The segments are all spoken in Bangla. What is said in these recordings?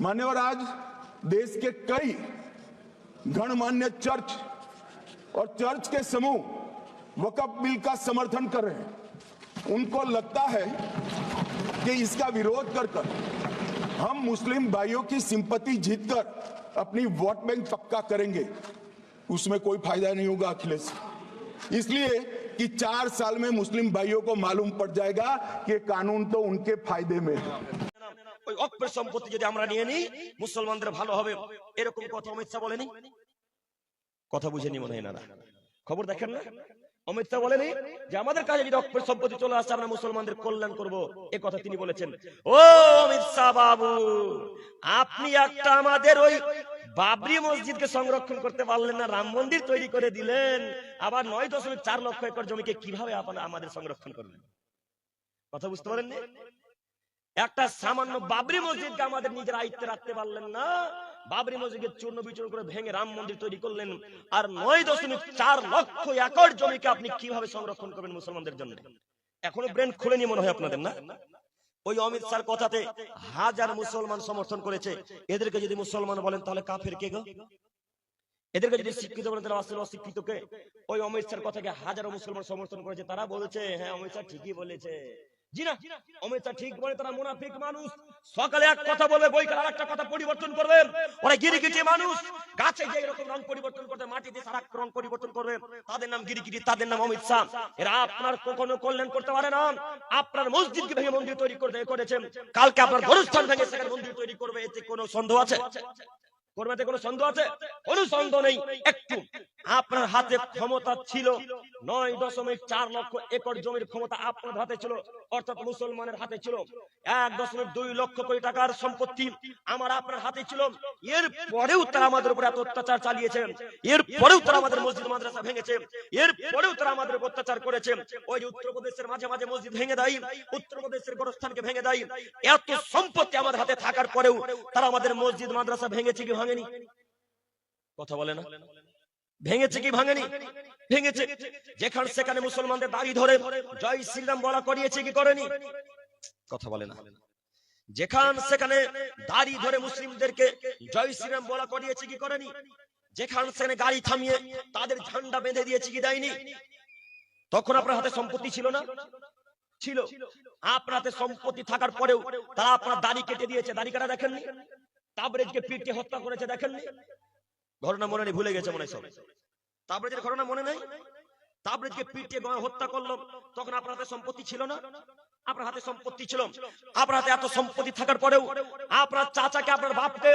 मान्यवर आज देश के कई गणमान्य चर्च और चर्च के समूह वकफ बिल का समर्थन कर रहे हैं। उनको लगता है कि इसका विरोध कर कर हम मुस्लिम भाइयों की सिंपत्ति जीतकर अपनी वोट बैंक पक्का करेंगे। उसमें कोई फ़ायदा नहीं होगा, अखिलेश। इसलिए कि चार साल में मुस्लिम भाइयों को मालूम पड़ जाएगा कि कानून तो उनके फ़ायदे में है। ওই অক্ষের সম্পত্তি যদি আমরা নিয়ে নিই, মুসলমানদের ভালো হবে। এরকম কথা অমিত শাহ বলেনি? কথা বুঝেনি মনে হয় না খবর দেখেন না? অমিত শাহ বলেনি যে আমাদের কাছে যদি অক্ষের সম্পত্তি চলে আসছে আমরা মুসলমানদের কল্যাণ করব। এ কথা তিনি বলেছেন। ও অমিত শাহ বাবু, আপনি একটা আমাদের ওই বাবরি মসজিদকে সংরক্ষণ করতে পারলেন না, রাম মন্দির তৈরি করে দিলেন, আবার নয় দশমিক চার লক্ষ একর জমিকে কীভাবে আপনারা আমাদের সংরক্ষণ করবেন কথা বুঝতে পারেননি? একটা সামান্য বাবরি মসজিদকে আমাদের নিজের আয়ত্তে রাখতে পারলেন না। বাবরি মসজিদকে চূর্ণ বিচূর্ণ করে ভেঙে রাম মন্দির তৈরি করলেন। আর নয় দশমিক চার লক্ষ একর জমিকে আপনি কীভাবে সংরক্ষণ করবেন মুসলমানদের জন্য? এখনও ব্রেন খুলেনি মনে হয় আপনাদের না? ওই অমিত শাহ কথাতে হাজার মুসলমান সমর্থন করেছে। এদেরকে যদি মুসলমান বলেন তাহলে কাফের কে গো? এদেরকে যদি শিক্ষিত বলেন তাহলে আসলে অশিক্ষিত কে ওই অমিত শাহর কথাকে হাজারো মুসলমান সমর্থন করেছে তারা বলেছে হ্যাঁ অমিত শাহ ঠিকই বলেছে তাদের নাম অমিত শাহ। আপনার কখনো কল্যাণ করতে পারে না। আপনার মসজিদকে ভেঙে মন্দির তৈরি করতে করেছেন। কালকে আপনার ভেঙে সেখানে মন্দির তৈরি করবে, এতে কোনো সন্দেহ আছে? করবে কোনো সন্দেহ আছে? কোনো নেই। একটু। আপনার হাতে ক্ষমতা ছিল নয় দশমিক চার লক্ষ একর জমির ক্ষমতা আপনার হাতে ছিল, অর্থাৎ মুসলমানের হাতে ছিল। এক দশমিক দুই লক্ষ কোটি টাকার সম্পত্তি আমার আপনার হাতে ছিল। এর পরেও তারা আমাদের উপর এত অত্যাচার চালিয়েছে এর পরেও তারা আমাদের মসজিদ মাদ্রাসা ভেঙেছে। এর পরেও তারা আমাদের উপর অত্যাচার করেছে। ওই যে উত্তরপ্রদেশের মাঝে মাঝে মসজিদ ভেঙে দেয় উত্তরপ্রদেশের গোরস্থানকে ভেঙে দেয়। এত সম্পত্তি আমাদের হাতে থাকার পরেও তারা আমাদের মসজিদ মাদ্রাসা ভেঙেছে কি ভাঙেনি? কথা বলে না? ভেঙেছে কি ভাঙেনি? ভেঙেছে। যেখানে সেখানে মুসলমানদের দাড়ি ধরে জয় শ্রীরাম বলা করিয়েছে, কি করেনি? কথা বলে না। যেখান সেখানে দাড়ি ধরে মুসলিমদেরকে জয় শ্রীরাম বলা করিয়েছে, কি করেনি? যেখান সেখানে গাড়ি থামিয়ে তাদের ঝান্ডা বেঁধে দিয়েছে, কি দেয়নি? তখন আপনার হাতে সম্পত্তি ছিল না? ছিল। আপনার হাতে সম্পত্তি থাকার পরেও তারা আপনার দাড়ি কেটে দিয়েছে। দাড়ি কাটা দেখেননি? তাবরেজকে পিটে হত্যা করেছে, দেখেননি? ঘটনা মনে নেই, ভুলে গেছে মনে সব। তাবরেজের ঘটনা মনে নেই? তাবরেজকে পিটিয়ে গয়ে হত্যা করল, তখন আপনার হাতে সম্পত্তি ছিল না? আপনার হাতে সম্পত্তি ছিল। আপনার হাতে এত সম্পত্তি থাকার পরেও আপনার চাচাকে, আপনার বাপকে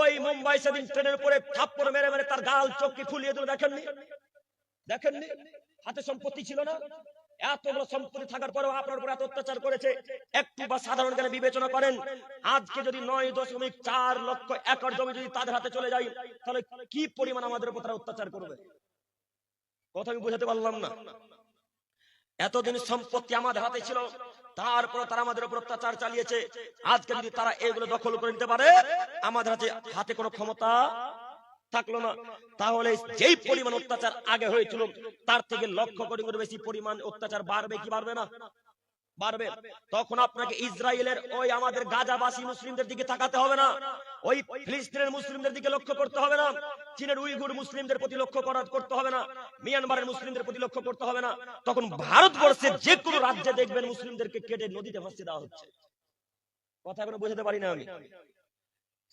ওই মুম্বাই সেদিন ট্রেনের উপরে থাপ্পড় মেরে মেরে তার গাল চোখকে ফুলিয়ে দিল, দেখেননি? দেখেননি? হাতে সম্পত্তি ছিল না? এতগুলো সম্পত্তি থাকার পরেও আপনার উপর এত অত্যাচার করেছে, একটু বা সাধারণ জ্ঞানে বিবেচনা করেন। আজকে যদি নয় দশমিক চার লক্ষ একর জমি যদি তাদের হাতে চলে যায়, তাহলে কি পরিমাণ আমাদের উপর তারা অত্যাচার করবে? কথা আমি বোঝাতে পারলাম না। এতদিন সম্পত্তি আমাদের হাতে ছিল তারপর তারা আমাদের উপর অত্যাচার চালিয়েছে। আজকে যদি তারা এগুলো দখল করে নিতে পারে, আমাদের হাতে হাতে কোনো ক্ষমতা থাকল না। তাহলে যেই পরিমাণ অত্যাচার আগে হয়েছিল, তার থেকে লক্ষ কোটি করে বেশি পরিমাণ অত্যাচার বাড়বে কি বাড়বে না? বাড়বে। তখন আপনাকে ইসরায়েলের ওই আমাদের গাজাবাসী মুসলিমদের দিকে তাকাতে হবে না। ওই ফিলিস্তিনের মুসলিমদের দিকে লক্ষ্য করতে হবে না। চীনের উইগুর মুসলিমদের প্রতি লক্ষ্য করা করতে হবে না। মিয়ানমারের মুসলিমদের প্রতি লক্ষ্য করতে হবে না। তখন ভারতবর্ষের যে কোনো রাজ্যে দেখবেন মুসলিমদেরকে কেটে নদীতে ভাসিয়ে দেওয়া হচ্ছে। কথা এখনও বুঝতে পারি না আমি।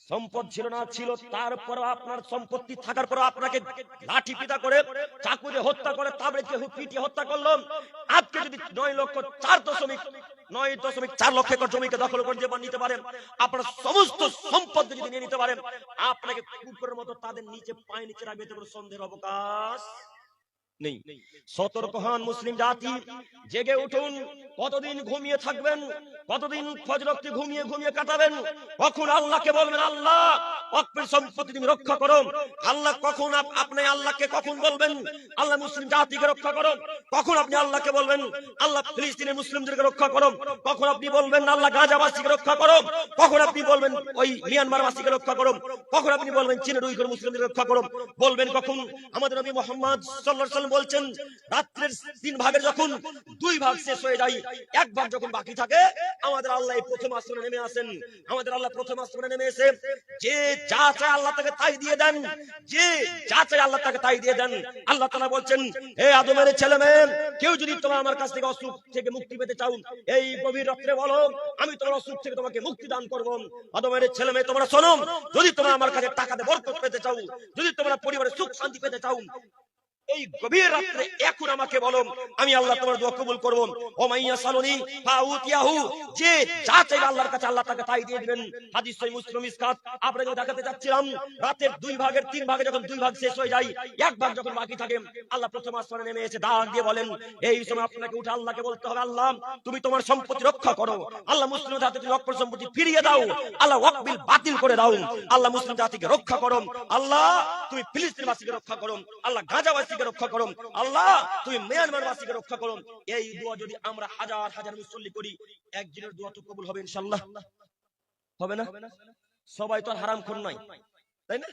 সম্পদ ছিল না, ছিল তারপর আপনার সম্পত্তি থাকার পর আপনাকে লাঠি পিটা করে চাকু দিয়ে হত্যা করে তারপরে পিটিয়ে হত্যা করল। আজকে যদি নয় লক্ষ চার দশমিক, নয় দশমিক চার লক্ষ একর জমিকে দখল করে যে নিতে পারেন, আপনার সমস্ত সম্পদ যদি নিয়ে নিতে পারেন, আপনাকে কুকুরের মতো তাদের নিচে পায়ে নিচে রাখবে কোনো সন্দেহের অবকাশ নেই। সতর্ক হন মুসলিম জাতি, জেগে উঠুন। কতদিন ঘুমিয়ে থাকবেন? কতদিন ফজরক্তি ঘুমিয়ে ঘুমিয়ে কাটাবেন? কখন আল্লাহকে বলবেন, আল্লাহ সম্পত্তি তুমি রক্ষা করো। আল্লাহ কখন আপনি আল্লাহকে কখন বলবেন, আল্লাহ মুসলিম জাতিকে রক্ষা করো। কখন আপনি আল্লাহকে বলবেন, আল্লাহ ফিলিস্তিনের মুসলিমদেরকে রক্ষা করো। কখন আপনি বলবেন, আল্লাহ গাজাবাসীকে রক্ষা করো। কখন আপনি বলবেন, ওই মিয়ানমার বাসীকে রক্ষা করো। কখন আপনি বলবেন, চীনের উইঘুর মুসলিমদের রক্ষা করো। বলবেন কখন আমাদের নবী মোহাম্মদ সাল্লাল্লাহু আলাইহি বলছেন, রাত্রের তিন ভাগের যখন দুই ভাগ শেষ হয়ে যায় এক ভাগ যখন বাকি থাকে, আমাদের আল্লাহ প্রথম আসমানে নেমে আসেন। আমাদের আল্লাহ প্রথম আসমানে নেমে এসে যে যা চায় আল্লাহ তাকে তাই দিয়ে দেন। যে যা চায় আল্লাহ তাকে তাই দিয়ে দেন। আল্লাহ তাআলা বলছেন, হে আদমের ছেলে মেয়ে কেউ যদি তোমরা আমার কাছ থেকে অসুখ থেকে মুক্তি পেতে চাও, এই গভীর রাত্রে বলো, আমি তোমার অসুখ থেকে তোমাকে মুক্তি দান করব। আদমের ছেলে মেয়ে তোমরা শোনো, যদি তোমরা আমার কাছে টাকাতে বরকত পেতে চাও, যদি তোমরা পরিবারে সুখ শান্তি পেতে চাও এই গভীর রাত্রে এখন আমাকে বলো আমি আল্লাহ তোমার দোয়া কবুল করব। ও মাইয়া সালুনি ফাউতিয়াহু, যে যা চাইবে আল্লাহর কাছে আল্লাহ তাকে তাই দিয়ে দিবেন। হাদিস সহিহ মুসলিম ইসকাত আপনাকে দেখাতে যাচ্ছিলাম, রাতের দুই ভাগের তিন ভাগে যখন দুই ভাগ শেষ হয়ে যায়, এক ভাগ যখন বাকি থাকে, আল্লাহ প্রথম আসমানে নেমে এসে ডাক দিয়ে বলেন, এই সময় আপনাকে উঠে আল্লাহকে বলতে হবে, আল্লাহ, তুমি তোমার সম্পত্তি রক্ষা করো। আল্লাহ মুসলিম জাতিকে অক্ষর সম্পত্তি ফিরিয়ে দাও। আল্লাহ ওয়াকবিল বাতিল করে দাও। আল্লাহ মুসলিম জাতিকে রক্ষা করো। আল্লাহ, তুমি ফিলিস্তিনবাসীকে রক্ষা করো। আল্লাহ গাজাবাসীকে রক্ষা করো আল্লাহ, তুমি মিয়ানমার বাসীকে রক্ষা করো এই দোয়া যদি আমরা হাজার হাজার মুসল্লি করি একজনের দোয়া তো কবুল হবে ইনশাআল্লাহ। হবে না? সবাই তো হারাম খুন নয়। তাই না?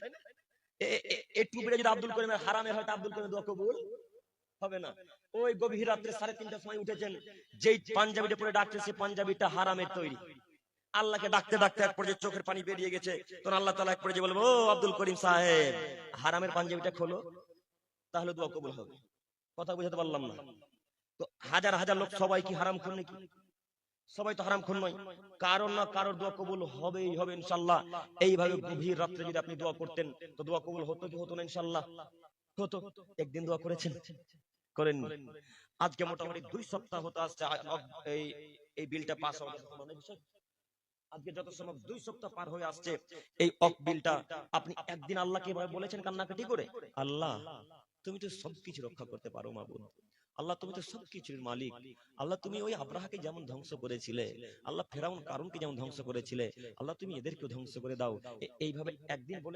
ডাকতে ডাকতে এক চোখের পানি বেরিয়ে গেছে। তখন আল্লাহ তালা এক পর্যায়ে বলব আব্দুল করিম সাহেব, হারামের পাঞ্জাবিটা খোলো। তাহলে দোয়া কবুল হবে। কথা বুঝাতে পারলাম না। তো হাজার হাজার লোক সবাই কি হারাম খুন নাকি? সবাই তো হারাম খুন নয়। কারণ না কারোর দোয়া কবুল হবেই হবে ইনশাল্লাহ। এইভাবে গভীর রাত্রে যদি আপনি দোয়া করতেন তো দোয়া কবুল হতো কি হতো না ইনশাল্লাহ? হতো। একদিন দোয়া করেছেন? করেন আজকে মোটামুটি দুই সপ্তাহ হতে আসছে। এই এই বিলটা পাস বিষয় আজকে যত সময় দুই সপ্তাহ পার হয়ে আসছে। এই অক বিলটা আপনি একদিন আল্লাহকে এভাবে বলেছেন কান্নাকাটি করে? আল্লাহ তুমি তো সবকিছু রক্ষা করতে পারো, মাবুদ। আল্লাহ, তুমি তো সবকিছুর মালিক। আল্লাহ, তুমি ওই আব্রাহাকে যেমন ধ্বংস করেছিলে, আল্লাহ, ফেরাউন কারণকে যেমন ধ্বংস করেছিলে, আল্লাহ, তুমি এদেরকেও ধ্বংস করে দাও। এইভাবে একদিন বলে